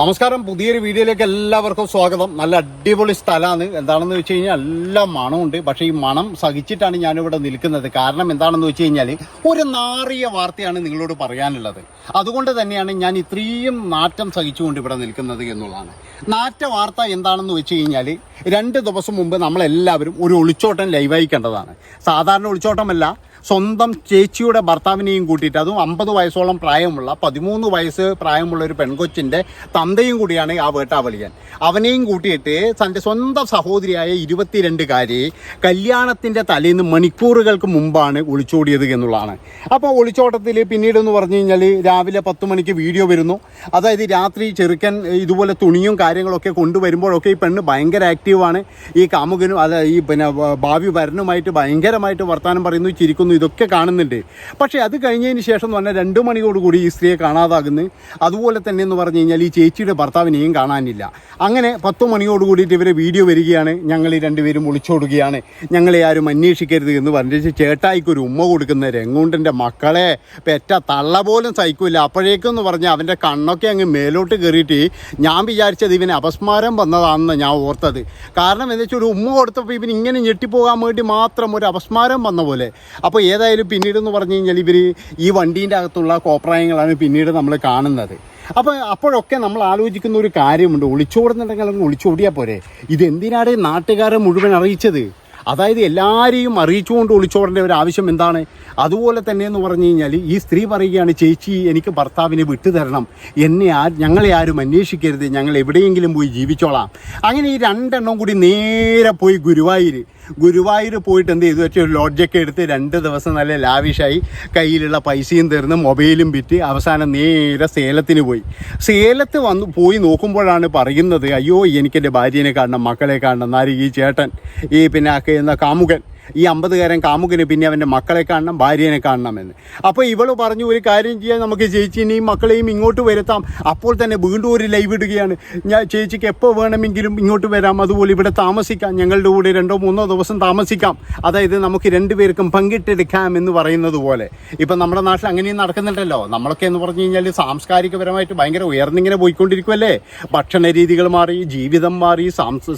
നമസ്കാരം. പുതിയൊരു വീഡിയോയിലേക്ക് എല്ലാവർക്കും സ്വാഗതം. നല്ല അടിപൊളി സ്ഥലമാണ്. എന്താണെന്ന് വെച്ച് കഴിഞ്ഞാൽ നല്ല മണമുണ്ട് പക്ഷേ ഈ മണം സഹിച്ചിട്ടാണ് ഞാനിവിടെ നിൽക്കുന്നത്. കാരണം എന്താണെന്ന് വെച്ച് കഴിഞ്ഞാൽ ഒരു നാറിയ വാർത്തയാണ് നിങ്ങളോട് പറയാനുള്ളത്. അതുകൊണ്ട് തന്നെയാണ് ഞാൻ ഇത്രയും നാറ്റം സഹിച്ചുകൊണ്ട് ഇവിടെ നിൽക്കുന്നത് എന്നുള്ളതാണ്. നാറ്റ വാർത്ത എന്താണെന്ന് വെച്ച് കഴിഞ്ഞാൽ രണ്ട് ദിവസം മുമ്പ് നമ്മളെല്ലാവരും ഒരു ഒളിച്ചോട്ടം ലൈവായി കണ്ടതാണ്. സാധാരണ ഒളിച്ചോട്ടമല്ല സ്വന്തം ചേച്ചിയുടെ ഭർത്താവിനെയും കൂട്ടിയിട്ട് അതും അമ്പത് വയസ്സോളം പ്രായമുള്ള പതിമൂന്ന് വയസ്സ് പ്രായമുള്ള ഒരു പെൺകൊച്ചിന്റെ തന്തയും കൂടിയാണ് ആ വേട്ടാവളിയൻ അവനെയും കൂട്ടിയിട്ട് തന്റെ സ്വന്തം സഹോദരിയായ ഇരുപത്തിരണ്ടുകാരി കല്യാണത്തിന്റെ തലേന്ന് മണിക്കൂറുകൾക്ക് മുമ്പാണ് ഒളിച്ചോടിയത് എന്നുള്ളതാണ്. അപ്പോൾ ഒളിച്ചോട്ടത്തിൽ പിന്നീട് എന്ന് പറഞ്ഞു കഴിഞ്ഞാൽ രാവിലെ പത്ത് മണിക്ക് വീഡിയോ വരുന്നു. അതായത് രാത്രി ചെറുക്കൻ ഇതുപോലെ തുണിയും കാര്യങ്ങളൊക്കെ കൊണ്ടുവരുമ്പോഴൊക്കെ ഈ പെണ്ണ് ഭയങ്കര ആക്റ്റീവാണ് ഈ കാമുകനും അല്ല ഈ പിന്നെ ഭാവി വരനുമായിട്ട് ഭയങ്കരമായിട്ട് വർത്തമാനം പറയുന്നു ചിരിക്കുന്നു ഇതൊക്കെ കാണുന്നുണ്ട്. പക്ഷേ അത് കഴിഞ്ഞതിന് ശേഷം എന്ന് പറഞ്ഞാൽ രണ്ട് മണിയോടുകൂടി ഈ സ്ത്രീയെ കാണാതാകുന്നു. അതുപോലെ തന്നെ എന്ന് പറഞ്ഞു കഴിഞ്ഞാൽ ഈ ചേച്ചിയുടെ ഭർത്താവിനെയും കാണാനില്ല. അങ്ങനെ പത്ത് മണിയോട് കൂടിയിട്ട് ഇവരെ വീഡിയോ വരികയാണ്. ഞങ്ങൾ ഈ രണ്ടുപേരും ഒളിച്ചോടുകയാണ്. ഞങ്ങളെ ആരും അന്വേഷിക്കരുത് എന്ന് പറഞ്ഞിട്ട് ചേട്ടായിക്ക് ഒരു ഉമ്മ കൊടുക്കുന്ന രംഗൂണ്ടന്റെ മക്കളെ പെറ്റ തള്ള പോലും സഹിക്കില്ല അപ്പോഴേക്കെന്ന് പറഞ്ഞാൽ അവന്റെ കണ്ണൊക്കെ അങ്ങ് മേലോട്ട് കയറിയിട്ട് ഞാൻ വിചാരിച്ചത് ഇവന് അപസ്മാരം വന്നതാണെന്ന് ഞാൻ ഓർത്തത്. കാരണം എന്താ വെച്ചാൽ ഒരു ഉമ്മ കൊടുത്തപ്പോൾ ഇവൻ ഇങ്ങനെ ഞെട്ടിപ്പോകാൻ വേണ്ടി മാത്രം ഒരു അപസ്മാരം വന്ന പോലെ. അപ്പോൾ ഏതായാലും പിന്നീട് എന്ന് പറഞ്ഞു കഴിഞ്ഞാൽ ഇവർ ഈ വണ്ടീന്റെ അകത്തുള്ള കോപ്രായങ്ങളാണ് പിന്നീട് നമ്മൾ കാണുന്നത്. അപ്പോൾ അപ്പോഴൊക്കെ നമ്മൾ ആലോചിക്കുന്ന ഒരു കാര്യമുണ്ട്. ഒളിച്ചോടുന്നുണ്ടെങ്കിൽ അങ്ങ് ഒളിച്ചോടിയാൽ പോരെ. ഇതെന്തിനാണ് നാട്ടുകാരെ മുഴുവൻ അറിയിച്ചത്? അതായത് എല്ലാവരെയും അറിയിച്ചുകൊണ്ട് ഒളിച്ചോടേണ്ട ഒരു ആവശ്യം എന്താണ്? അതുപോലെ തന്നെ എന്ന് പറഞ്ഞു കഴിഞ്ഞാൽ ഈ സ്ത്രീ പറയുകയാണ് ചേച്ചി എനിക്ക് ഭർത്താവിനെ വിട്ടുതരണം. എന്നെ ആ ഞങ്ങളെ ആരും അന്വേഷിക്കരുത്. ഞങ്ങൾ എവിടെയെങ്കിലും പോയി ജീവിച്ചോളാം. അങ്ങനെ ഈ രണ്ടെണ്ണം കൂടി നേരെ പോയി ഗുരുവായൂർ ഗുരുവായൂർ പോയിട്ട് എന്ത് ചെയ്തു? വെച്ചാൽ ഒരു ലോഡ്ജൊക്കെ എടുത്ത് രണ്ട് ദിവസം നല്ല ലാവിഷായി കയ്യിലുള്ള പൈസയും തീർന്ന് മൊബൈലും വിറ്റ് അവസാനം നേരെ സേലത്തിന് പോയി. സേലത്ത് വന്ന് പോയി നോക്കുമ്പോഴാണ് പറയുന്നത് അയ്യോ എനിക്കെന്റെ ഭാര്യനെ കാണണം മക്കളെ കാണണം നാരി ഈ ചേട്ടൻ. ഈ പിന്നെ എന്ന കാമുകൻ. ഈ അമ്പതുകാരൻ കാമുകന് പിന്നെ അവന്റെ മക്കളെ കാണണം ഭാര്യനെ കാണണമെന്ന്. അപ്പോൾ ഇവൾ പറഞ്ഞു ഒരു കാര്യം ചെയ്യാൻ നമുക്ക് ചേച്ചിനെയും മക്കളെയും ഇങ്ങോട്ട് വരുത്താം. അപ്പോൾ തന്നെ വീണ്ടും ഒരു ലൈവ് ഇടുകയാണ്. ഞാൻ ചേച്ചിക്ക് എപ്പോൾ വേണമെങ്കിലും ഇങ്ങോട്ട് വരാം അതുപോലെ ഇവിടെ താമസിക്കാം. ഞങ്ങളുടെ കൂടെ രണ്ടോ മൂന്നോ ദിവസം താമസിക്കാം. അതായത് നമുക്ക് രണ്ടുപേർക്കും പങ്കിട്ടെടുക്കാം എന്ന് പറയുന്നത് പോലെ. ഇപ്പം നമ്മുടെ നാട്ടിൽ അങ്ങനെയും നടക്കുന്നുണ്ടല്ലോ. നമ്മളൊക്കെ എന്ന് പറഞ്ഞു കഴിഞ്ഞാൽ സാംസ്കാരികപരമായിട്ട് ഭയങ്കര ഉയർന്നിങ്ങനെ പോയിക്കൊണ്ടിരിക്കുമല്ലേ ഭക്ഷണ രീതികൾ മാറി ജീവിതം മാറി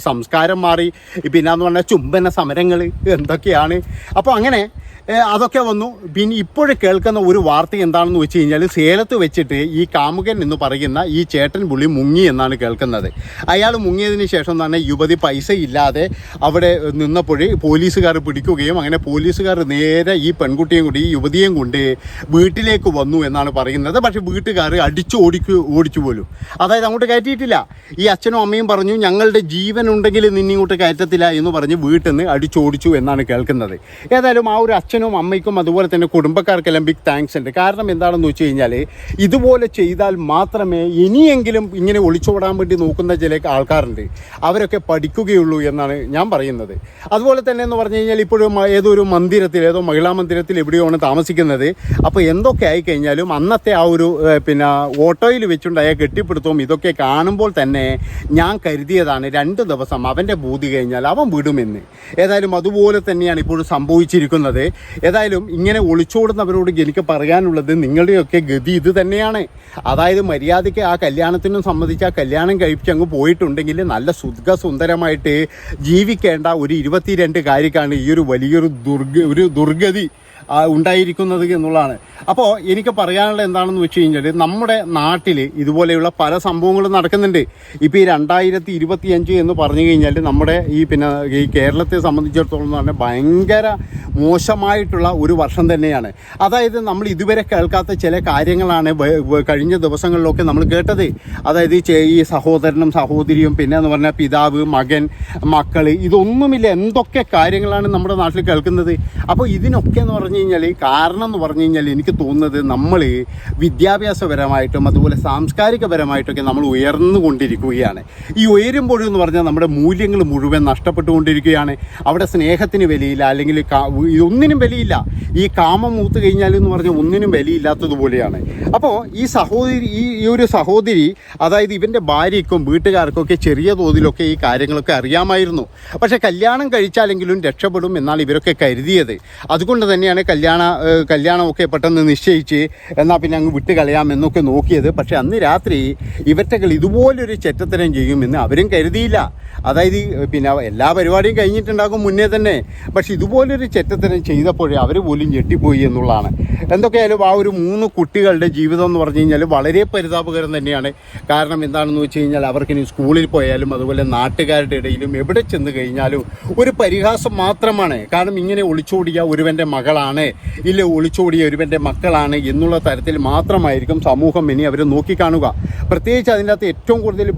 സംസ്കാരം മാറി. പിന്നെ എന്ന് പറഞ്ഞാൽ ചുംബന സമരങ്ങൾ എന്തൊക്കെയാണ് അപ്പോൾ അങ്ങനെ അതൊക്കെ വന്നു. പിന്നെ ഇപ്പോഴും കേൾക്കുന്ന ഒരു വാർത്ത എന്താണെന്ന് വെച്ച് കഴിഞ്ഞാൽ സേലത്ത് വെച്ചിട്ട് ഈ കാമുകൻ എന്ന് പറയുന്ന ഈ ചേട്ടൻ പുള്ളി മുങ്ങി എന്നാണ് കേൾക്കുന്നത്. അയാൾ മുങ്ങിയതിന് ശേഷം തന്നെ യുവതി പൈസ ഇല്ലാതെ അവിടെ നിന്നപ്പോൾ പോലീസുകാർ പിടിക്കുകയും അങ്ങനെ പോലീസുകാർ നേരെ ഈ പെൺകുട്ടിയും കൂടി ഈ യുവതിയും കൊണ്ട് വീട്ടിലേക്ക് വന്നു എന്നാണ് പറയുന്നത്. പക്ഷേ വീട്ടുകാർ അടിച്ചു ഓടിക്കു ഓടിച്ചു പോലും. അതായത് അങ്ങോട്ട് കയറ്റിയിട്ടില്ല. ഈ അച്ഛനും അമ്മയും പറഞ്ഞു ഞങ്ങളുടെ ജീവൻ ഉണ്ടെങ്കിൽ നിന്നിങ്ങോട്ട് കയറ്റത്തില്ല എന്ന് പറഞ്ഞ് വീട്ടിൽ നിന്ന് അടിച്ചോടിച്ചു എന്നാണ് കേൾക്കുന്നത്. ഏതായാലും ആ ഒരു അച്ഛനും അമ്മയ്ക്കും അതുപോലെ തന്നെ കുടുംബക്കാർക്കെല്ലാം ബിഗ് താങ്ക്സ് ഉണ്ട്. കാരണം എന്താണെന്ന് വെച്ച് കഴിഞ്ഞാൽ ഇതുപോലെ ചെയ്താൽ മാത്രമേ ഇനിയെങ്കിലും ഇങ്ങനെ ഒളിച്ചോടാൻ വേണ്ടി നോക്കുന്ന ചില ആൾക്കാരുണ്ട്. അവരൊക്കെ പഠിക്കുകയുള്ളൂ എന്നാണ് ഞാൻ പറയുന്നത്. അതുപോലെ തന്നെ എന്ന് പറഞ്ഞു കഴിഞ്ഞാൽ ഇപ്പോഴും ഏതോ ഒരു മന്ദിരത്തിൽ ഏതോ മഹിളാ മന്ദിരത്തിൽ എവിടെയാണ് താമസിക്കുന്നത്. അപ്പോൾ എന്തൊക്കെ ആയിക്കഴിഞ്ഞാലും അന്നത്തെ ആ ഒരു പിന്നെ ഓട്ടോയിൽ വെച്ചുണ്ടായ കെട്ടിപ്പിടുത്തവും ഇതൊക്കെ കാണുമ്പോൾ തന്നെ ഞാൻ കരുതിയതാണ് രണ്ട് ദിവസം അവന്റെ ബൂതി കഴിഞ്ഞാൽ അവൻ വിടുമെന്ന്. ഏതായാലും അതുപോലെ തന്നെയാണ് ഇപ്പോഴും സംഭവിച്ചിരിക്കുന്നത്. ഏതായാലും ഇങ്ങനെ ഒളിച്ചോടുന്നവരോട് എനിക്ക് പറയാനുള്ളത് നിങ്ങളുടെയൊക്കെ ഗതി ഇത് തന്നെയാണ്. അതായത് മര്യാദയ്ക്ക് ആ കല്യാണത്തിനും സംബന്ധിച്ച് ആ കല്യാണം കഴിപ്പിച്ച് അങ്ങ് പോയിട്ടുണ്ടെങ്കിൽ നല്ല സുഖസുന്ദരമായിട്ട് ജീവിക്കേണ്ട ഒരു ഇരുപത്തിരണ്ട് കാര്യക്കാണ് ഈ ഒരു വലിയൊരു ദുർഗ ഒരു ദുർഗതി. ഉണ്ടായിരിക്കുന്നത് എന്നുള്ളതാണ്. അപ്പോൾ എനിക്ക് പറയാനുള്ള എന്താണെന്ന് വെച്ച് കഴിഞ്ഞാൽ നമ്മുടെ നാട്ടിൽ ഇതുപോലെയുള്ള പല സംഭവങ്ങളും നടക്കുന്നുണ്ട്. ഇപ്പോൾ ഈ രണ്ടായിരത്തി ഇരുപത്തിയഞ്ച് എന്ന് പറഞ്ഞു കഴിഞ്ഞാൽ നമ്മുടെ ഈ പിന്നെ ഈ കേരളത്തെ സംബന്ധിച്ചിടത്തോളം എന്ന് പറഞ്ഞാൽ ഭയങ്കര മോശമായിട്ടുള്ള ഒരു വർഷം തന്നെയാണ്. അതായത് നമ്മൾ ഇതുവരെ കേൾക്കാത്ത ചില കാര്യങ്ങളാണ് കഴിഞ്ഞ ദിവസങ്ങളിലൊക്കെ നമ്മൾ കേട്ടത്. അതായത് ഈ സഹോദരനും സഹോദരിയും പിന്നെ എന്ന് പറഞ്ഞാൽ പിതാവ് മകൻ മക്കൾ ഇതൊന്നുമില്ല. എന്തൊക്കെ കാര്യങ്ങളാണ് നമ്മുടെ നാട്ടിൽ കേൾക്കുന്നത്? അപ്പോൾ ഇതിനൊക്കെ എന്ന് പറഞ്ഞു കഴിഞ്ഞാൽ കാരണം എന്ന് പറഞ്ഞു കഴിഞ്ഞാൽ എനിക്ക് തോന്നുന്നത് നമ്മൾ വിദ്യാഭ്യാസപരമായിട്ടും അതുപോലെ സാംസ്കാരികപരമായിട്ടൊക്കെ നമ്മൾ ഉയർന്നുകൊണ്ടിരിക്കുകയാണ്. ഈ ഉയരുമ്പോഴെന്ന് പറഞ്ഞാൽ നമ്മുടെ മൂല്യങ്ങൾ മുഴുവൻ നഷ്ടപ്പെട്ടുകൊണ്ടിരിക്കുകയാണ്. അവിടെ സ്നേഹത്തിന് വിലയില്ല അല്ലെങ്കിൽ ഇതൊന്നിനും വിലയില്ല. ഈ കാമം മൂത്ത് കഴിഞ്ഞാൽ എന്ന് പറഞ്ഞാൽ ഒന്നിനും വിലയില്ലാത്തതുപോലെയാണ് അപ്പോൾ ഈ സഹോദരി ഈ ഈ ഒരു സഹോദരി അതായത് ഇവന്റെ ഭാര്യയ്ക്കും വീട്ടുകാർക്കും ഒക്കെ ചെറിയ തോതിലൊക്കെ ഈ കാര്യങ്ങളൊക്കെ അറിയാമായിരുന്നു. പക്ഷേ കല്യാണം കഴിച്ചാലെങ്കിലും രക്ഷപ്പെടും എന്നാണ് ഇവരൊക്കെ കരുതിയത്. അതുകൊണ്ട് തന്നെയാണ് കല്യാണ കല്യാണമൊക്കെ പെട്ടെന്ന് നിശ്ചയിച്ച് എന്നാൽ പിന്നെ അങ്ങ് വിട്ട് കളയാം എന്നൊക്കെ നോക്കിയത്. പക്ഷെ അന്ന് രാത്രി ഇവറ്റകൾ ഇതുപോലൊരു ചെറ്റത്തരം ചെയ്യുമെന്ന് അവരും കരുതിയില്ല. അതായത് പിന്നെ എല്ലാ പരിപാടിയും കഴിഞ്ഞിട്ടുണ്ടാകും മുന്നേ തന്നെ. പക്ഷെ ഇതുപോലൊരു ചെറ്റത്തരം ചെയ്തപ്പോഴേ അവർ പോലും ഞെട്ടിപ്പോയി എന്നുള്ളതാണ്. എന്തൊക്കെയായാലും ആ ഒരു മൂന്ന് കുട്ടികളുടെ ജീവിതം എന്ന് പറഞ്ഞു കഴിഞ്ഞാൽ വളരെ പരിതാപകരം തന്നെയാണ്. കാരണം എന്താണെന്ന് വെച്ച് കഴിഞ്ഞാൽ അവർക്കിനി സ്കൂളിൽ പോയാലും അതുപോലെ നാട്ടുകാരുടെ ഇടയിലും എവിടെ ചെന്ന് കഴിഞ്ഞാലും ഒരു പരിഹാസം മാത്രമാണ്. കാരണം ഇങ്ങനെ ഒളിച്ചോടിയ ഒരുവന്റെ മകളാണ് ഇല്ല ഒളിച്ചോടിയ ഒരുവന്റെ മക്കളാണ് എന്നുള്ള തരത്തിൽ മാത്രമായിരിക്കും സമൂഹം ഇനി അവർ നോക്കിക്കാണുക. പ്രത്യേകിച്ച് അതിന്റെ അകത്ത് ഏറ്റവും കൂടുതൽ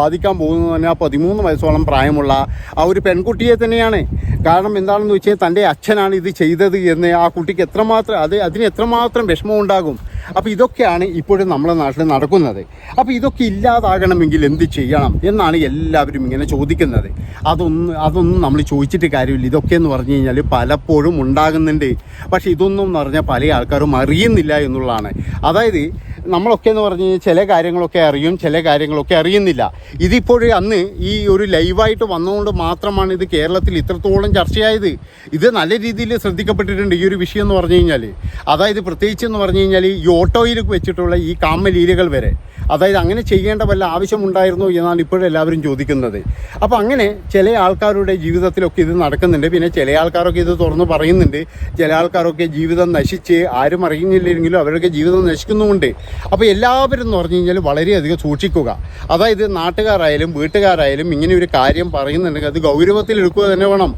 ബാധിക്കാൻ പോകുന്നത് തന്നെ ആ പതിമൂന്ന് വയസ്സോളം പ്രായമുള്ള ആ ഒരു പെൺകുട്ടിയെ തന്നെയാണ്. കാരണം എന്താണെന്ന് വെച്ചാൽ തന്റെ അച്ഛനാണ് ഇത് ചെയ്തത് എന്ന് ആ കുട്ടിക്ക് എത്രമാത്രം അത് അതിന് എത്രമാത്രം വിഷമം ഉണ്ടാകും. അപ്പോൾ ഇതൊക്കെയാണ് ഇപ്പോഴും നമ്മുടെ നാട്ടിൽ നടക്കുന്നത്. അപ്പോൾ ഇതൊക്കെ ഇല്ലാതാകണമെങ്കിൽ എന്ത് ചെയ്യണം എന്നാണ് എല്ലാവരും ഇങ്ങനെ ചോദിക്കുന്നത്. അതൊന്നും അതൊന്നും നമ്മൾ ചോദിച്ചിട്ട് കാര്യമില്ല. ഇതൊക്കെ എന്ന് പറഞ്ഞു കഴിഞ്ഞാൽ പലപ്പോഴും ഉണ്ടാകുന്നുണ്ട്. പക്ഷേ ഇതൊന്നും എന്ന് പറഞ്ഞാൽ പല ആൾക്കാരും അറിയുന്നില്ല എന്നുള്ളതാണ്. അതായത് നമ്മളൊക്കെ എന്ന് പറഞ്ഞു കഴിഞ്ഞാൽ ചില കാര്യങ്ങളൊക്കെ അറിയും ചില കാര്യങ്ങളൊക്കെ അറിയുന്നില്ല. ഇതിപ്പോഴും അന്ന് ഈ ഒരു ലൈവായിട്ട് വന്നതുകൊണ്ട് മാത്രമാണ് ഇത് കേരളത്തിൽ ഇത്രത്തോളം ചർച്ചയായത്. ഇത് നല്ല രീതിയിൽ ശ്രദ്ധിക്കപ്പെട്ടിട്ടുണ്ട് ഈ ഒരു വിഷയം എന്ന് പറഞ്ഞു കഴിഞ്ഞാൽ അതായത് പ്രത്യേകിച്ച് എന്ന് പറഞ്ഞു കഴിഞ്ഞാൽ ഈ ഓട്ടോയിൽ വെച്ചിട്ടുള്ള ഈ കാമലീലകൾ വരെ. അതായത് അങ്ങനെ ചെയ്യേണ്ട വല്ല ആവശ്യമുണ്ടായിരുന്നോ എന്നാണ് ഇപ്പോഴും എല്ലാവരും ചോദിക്കുന്നത്. അപ്പോൾ അങ്ങനെ ചില ആൾക്കാരുടെ ജീവിതത്തിലൊക്കെ ഇത് നടക്കുന്നുണ്ട്. പിന്നെ ചില ആൾക്കാരൊക്കെ ഇത് തുറന്ന് പറയുന്നുണ്ട്. ചില ആൾക്കാരൊക്കെ ജീവിതം നശിച്ച് ആരും അറിയുന്നില്ലെങ്കിലും അവരൊക്കെ ജീവിതം നശിക്കുന്നുമുണ്ട്. അപ്പോൾ എല്ലാവരും എന്ന് പറഞ്ഞു കഴിഞ്ഞാൽ വളരെയധികം സൂക്ഷിക്കുക. അതായത് നാട്ടുകാരായാലും വീട്ടുകാരായാലും ഇങ്ങനെ ഒരു കാര്യം പറയുന്നുണ്ടെങ്കിൽ അത് ഗൗരവത്തിൽ എടുക്കുക തന്നെ വേണം.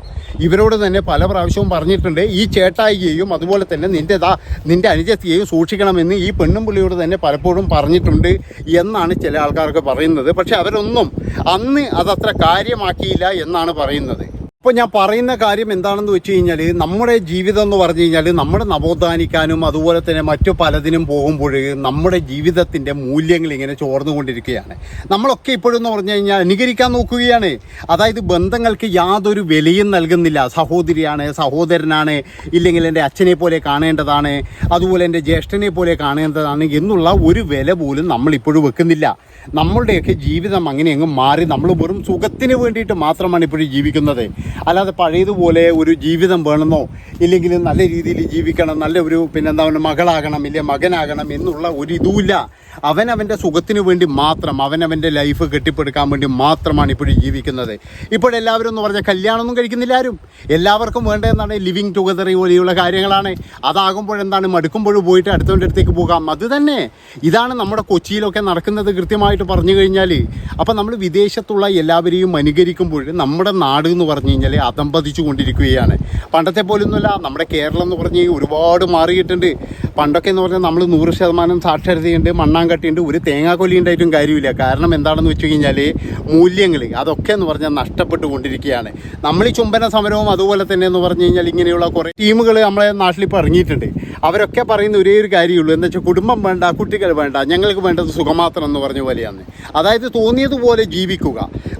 ഇവരോട് തന്നെ പല പ്രാവശ്യവും പറഞ്ഞിട്ടുണ്ട് ഈ ചേട്ടായിയെയും അതുപോലെ തന്നെ നിന്റെ ദാ നിന്റെ അനുജത്തിയെയും സൂക്ഷിക്കണമെന്ന് ഈ പെണ്ണും പുള്ളിയോട് തന്നെ പലപ്പോഴും പറഞ്ഞിട്ടുണ്ട് എന്നാണ് ചില ആൾക്കാർക്ക് പറയുന്നത്. പക്ഷെ അവരൊന്നും അന്ന് അതത്ര കാര്യമാക്കിയില്ല എന്നാണ് പറയുന്നത്. ഇപ്പോൾ ഞാൻ പറയുന്ന കാര്യം എന്താണെന്ന് വെച്ച് കഴിഞ്ഞാൽ നമ്മുടെ ജീവിതം എന്ന് പറഞ്ഞു കഴിഞ്ഞാൽ നമ്മുടെ നവോത്ഥാനിക്കാനും അതുപോലെ തന്നെ മറ്റു പലതിനും പോകുമ്പോൾ നമ്മുടെ ജീവിതത്തിന്റെ മൂല്യങ്ങൾ ഇങ്ങനെ ചോർന്നുകൊണ്ടിരിക്കുകയാണ്. നമ്മളൊക്കെ ഇപ്പോഴും എന്ന് പറഞ്ഞു കഴിഞ്ഞാൽ അനുകരിക്കാൻ നോക്കുകയാണ്. അതായത് ബന്ധങ്ങൾക്ക് യാതൊരു വിലയും നൽകുന്നില്ല. സഹോദരിയാണ് സഹോദരനാണ് ഇല്ലെങ്കിൽ എന്റെ അച്ഛനെ പോലെ കാണേണ്ടതാണ് അതുപോലെ എന്റെ ജ്യേഷ്ഠനെ പോലെ കാണേണ്ടതാണ് എന്നുള്ള ഒരു വില പോലും നമ്മളിപ്പോഴും വെക്കുന്നില്ല. നമ്മളുടെയൊക്കെ ജീവിതം അങ്ങനെ അങ്ങ് മാറി നമ്മൾ വെറും സുഖത്തിന് വേണ്ടിയിട്ട് മാത്രമാണ് ഇപ്പോഴും ജീവിക്കുന്നത്. അല്ലാതെ പഴയതുപോലെ ഒരു ജീവിതം വേണമെന്നോ ഇല്ലെങ്കിൽ നല്ല രീതിയിൽ ജീവിക്കണം നല്ല ഒരു പിന്നെ എന്താ പറയുക മകളാകണം ഇല്ലേ മകനാകണം എന്നുള്ള ഒരു ഇതുമില്ല. അവനവന്റെ സുഖത്തിന് വേണ്ടി മാത്രം അവനവന്റെ ലൈഫ് കെട്ടിപ്പടുക്കാൻ വേണ്ടി മാത്രമാണ് ഇപ്പോഴും ജീവിക്കുന്നത്. ഇപ്പോഴെല്ലാവരും എന്ന് പറഞ്ഞാൽ കല്യാണമൊന്നും കഴിക്കുന്നില്ല ആരും. എല്ലാവർക്കും വേണ്ടതെന്നാണ് ലിവിങ് ടുഗദർ പോലെയുള്ള കാര്യങ്ങളാണ്. അതാകുമ്പോഴെന്താണ് മടുക്കുമ്പോൾ പോയിട്ട് അടുത്തവന്റെ അടുത്തേക്ക് പോകാം. അത് തന്നെ. ഇതാണ് നമ്മുടെ കൊച്ചിയിലൊക്കെ നടക്കുന്നത് കൃത്യമായിട്ട് പറഞ്ഞു കഴിഞ്ഞാൽ അപ്പം നമ്മൾ വിദേശത്തുള്ള എല്ലാവരെയും അനുകരിക്കുമ്പോൾ നമ്മുടെ നാട് എന്ന് പറഞ്ഞു കഴിഞ്ഞാൽ അതമ്പതിച്ചു കൊണ്ടിരിക്കുകയാണ് പണ്ടത്തെ പോലൊന്നുമല്ല നമ്മുടെ കേരളം എന്ന് പറഞ്ഞ് ഒരുപാട് മാറിയിട്ടുണ്ട്. പണ്ടൊക്കെ എന്ന് പറഞ്ഞാൽ നമ്മൾ നൂറ് ശതമാനം സാക്ഷരതയുണ്ട് മണ്ണാങ്കട്ടിയുണ്ട് ഒരു തേങ്ങാക്കൊലിയുണ്ടായിട്ടും കാര്യമില്ല. കാരണം എന്താണെന്ന് വെച്ച് കഴിഞ്ഞാൽ മൂല്യങ്ങൾ അതൊക്കെ എന്ന് പറഞ്ഞാൽ നഷ്ടപ്പെട്ടു കൊണ്ടിരിക്കുകയാണ് നമ്മൾ ഈ ചുംബന സമരവും അതുപോലെ തന്നെ എന്ന് പറഞ്ഞു കഴിഞ്ഞാൽ ഇങ്ങനെയുള്ള കുറേ ടീമുകൾ നമ്മളെ നാട്ടിൽ ഇപ്പോൾ ഇറങ്ങിയിട്ടുണ്ട്. അവരൊക്കെ പറയുന്ന ഒരേ ഒരു കാര്യമുള്ളൂ എന്താ വെച്ചാൽ കുടുംബം വേണ്ട കുട്ടികൾ വേണ്ട ഞങ്ങൾക്ക് വേണ്ടത് സുഖമാത്രം എന്ന് പറഞ്ഞ പോലെയാണ്. അതായത് തോന്നിയതുപോലെ ജീവിക്കുക.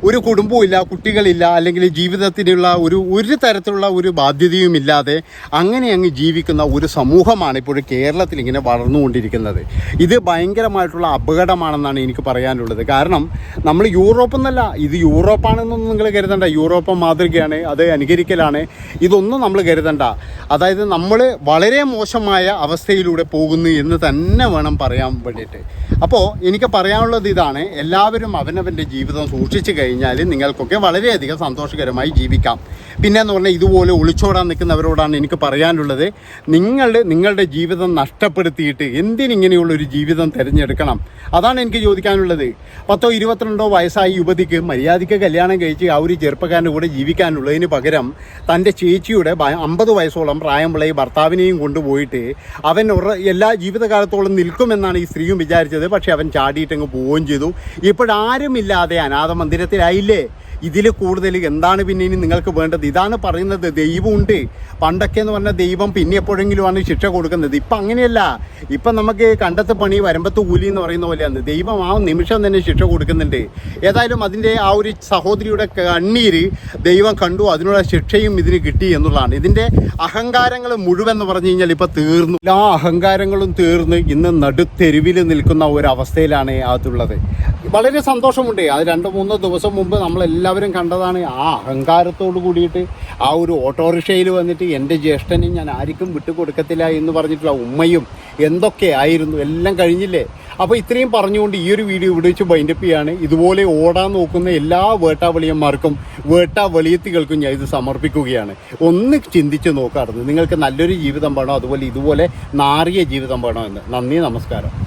ഒരു കുടുംബവും കുട്ടികളില്ല അല്ലെങ്കിൽ ജീവിതത്തിനുള്ള ഒരു ഒരു തരത്തിലുള്ള ഒരു ബാധ്യതയും ഇല്ലാതെ അങ്ങനെ അങ്ങ് ജീവിക്കുന്ന ഒരു സമൂഹമാണ് ഇപ്പോൾ കേരളത്തിൽ ഇങ്ങനെ വളർന്നുകൊണ്ടിരിക്കുന്നത്. ഇത് ഭയങ്കരമായിട്ടുള്ള അപകടമാണെന്നാണ് എനിക്ക് പറയാനുള്ളത്. കാരണം നമ്മൾ യൂറോപ്പ് എന്നല്ല ഇത് യൂറോപ്പാണെന്നൊന്നും നിങ്ങൾ കരുതണ്ട. യൂറോപ്പ് മാതൃകയാണ് അത് അനുകരിക്കലാണ്. ഇതൊന്നും നമ്മൾ കരുതണ്ട. അതായത് നമ്മൾ വളരെ മോശമായ അവസ്ഥയിലൂടെ പോകുന്നു എന്ന് തന്നെ വേണം പറയാൻ വേണ്ടിയിട്ട്. അപ്പോൾ എനിക്ക് പറയാനുള്ളത് ഇതാണ്. എല്ലാവരും അവനവന്റെ ജീവിതം സൂക്ഷിച്ചു കഴിഞ്ഞാൽ നിങ്ങൾക്കൊക്കെ വളരെയധികം സന്തോഷകരമായി ജീവിക്കാം. പിന്നെ എന്ന് പറഞ്ഞാൽ ഇതുപോലെ ഒളിച്ചോടാൻ നിൽക്കുന്നവരോടാണ് എനിക്ക് പറയാനുള്ളത്. നിങ്ങൾ നിങ്ങളുടെ ജീവിതം നഷ്ടപ്പെടുത്തിയിട്ട് എന്തിനിങ്ങനെയുള്ള ഒരു ജീവിതം തിരഞ്ഞെടുക്കണം? അതാണ് എനിക്ക് ചോദിക്കാനുള്ളത്. പത്തോ ഇരുപത്തിരണ്ടോ വയസ്സായ യുവതിക്ക് മര്യാദയ്ക്ക് കല്യാണം കഴിച്ച് ആ ഒരു ചെറുപ്പക്കാരന്റെ കൂടെ ജീവിക്കാനുള്ളതിന് പകരം തന്റെ ചേച്ചിയുടെ അമ്പത് വയസ്സോളം പ്രായമുള്ള ഈ ഭർത്താവിനെയും കൊണ്ടുപോയിട്ട് അവൻ എല്ലാ ജീവിതകാലത്തോളം നിൽക്കുമെന്നാണ് ഈ സ്ത്രീയും വിചാരിച്ചത്. പക്ഷേ അവൻ ചാടിയിട്ടങ്ങ് പോവുകയും ചെയ്തു. ഇപ്പോഴാരുമില്ലാതെ അനാഥ മന്ദിരത്തിലായില്ലേ ഇതിൽ കൂടുതൽ എന്താണ് പിന്നെ ഇനി നിങ്ങൾക്ക് വേണ്ടത്? ഇതാണ് പറയുന്നത് ദൈവമുണ്ട്. പണ്ടൊക്കെ എന്ന് പറഞ്ഞാൽ ദൈവം പിന്നെ എപ്പോഴെങ്കിലുമാണ് ശിക്ഷ കൊടുക്കുന്നത്. ഇപ്പം അങ്ങനെയല്ല. ഇപ്പം നമുക്ക് കണ്ടത്ത് പണി വരമ്പത്ത് കൂലി എന്ന് പറയുന്ന പോലെയാണ്. ദൈവം ആ നിമിഷം തന്നെ ശിക്ഷ കൊടുക്കുന്നുണ്ട്. ഏതായാലും അതിന്റെ ആ ഒരു സഹോദരിയുടെ കണ്ണീര് ദൈവം കണ്ടു. അതിനുള്ള ശിക്ഷയും ഇതിന് കിട്ടി എന്നുള്ളതാണ്. ഇതിന്റെ അഹങ്കാരങ്ങൾ മുഴുവൻ എന്ന് പറഞ്ഞു കഴിഞ്ഞാൽ ഇപ്പം തീർന്നു. എല്ലാ അഹങ്കാരങ്ങളും തീർന്ന് ഇന്ന് നടുത്തെരുവിൽ നിൽക്കുന്ന ഒരവസ്ഥയിലാണ് അതുള്ളത് വളരെ സന്തോഷമുണ്ട്. അത് രണ്ട് മൂന്ന് ദിവസം മുമ്പ് നമ്മളെല്ലാം എല്ലാവരും കണ്ടതാണ് ആ അഹങ്കാരത്തോട് കൂടിയിട്ട് ആ ഒരു ഓട്ടോറിക്ഷയിൽ വന്നിട്ട് എന്റെ ജ്യേഷ്ഠനെ ഞാൻ ആർക്കും വിട്ടുകൊടുക്കത്തില്ല എന്ന് പറഞ്ഞിട്ടുള്ള ഉമ്മയും എന്തൊക്കെ ആയിരുന്നു എല്ലാം കഴിഞ്ഞില്ലേ? അപ്പോൾ ഇത്രയും പറഞ്ഞുകൊണ്ട് ഈ ഒരു വീഡിയോ ഇവിടെ വെച്ച് ബൈൻഡപ്പ് ചെയ്യാണ്. ഇതുപോലെ ഓടാൻ നോക്കുന്ന എല്ലാ വേട്ടാവളിയന്മാർക്കും വേട്ടാവളിയത്തികൾക്കും ഞാൻ ഇത് സമർപ്പിക്കുകയാണ്. ഒന്ന് ചിന്തിച്ച് നോക്കാറുണ്ട്. നിങ്ങൾക്ക് നല്ലൊരു ജീവിതം വേണോ അതുപോലെ ഇതുപോലെ നാറിയ ജീവിതം വേണോ എന്ന്. നന്ദി നമസ്കാരം.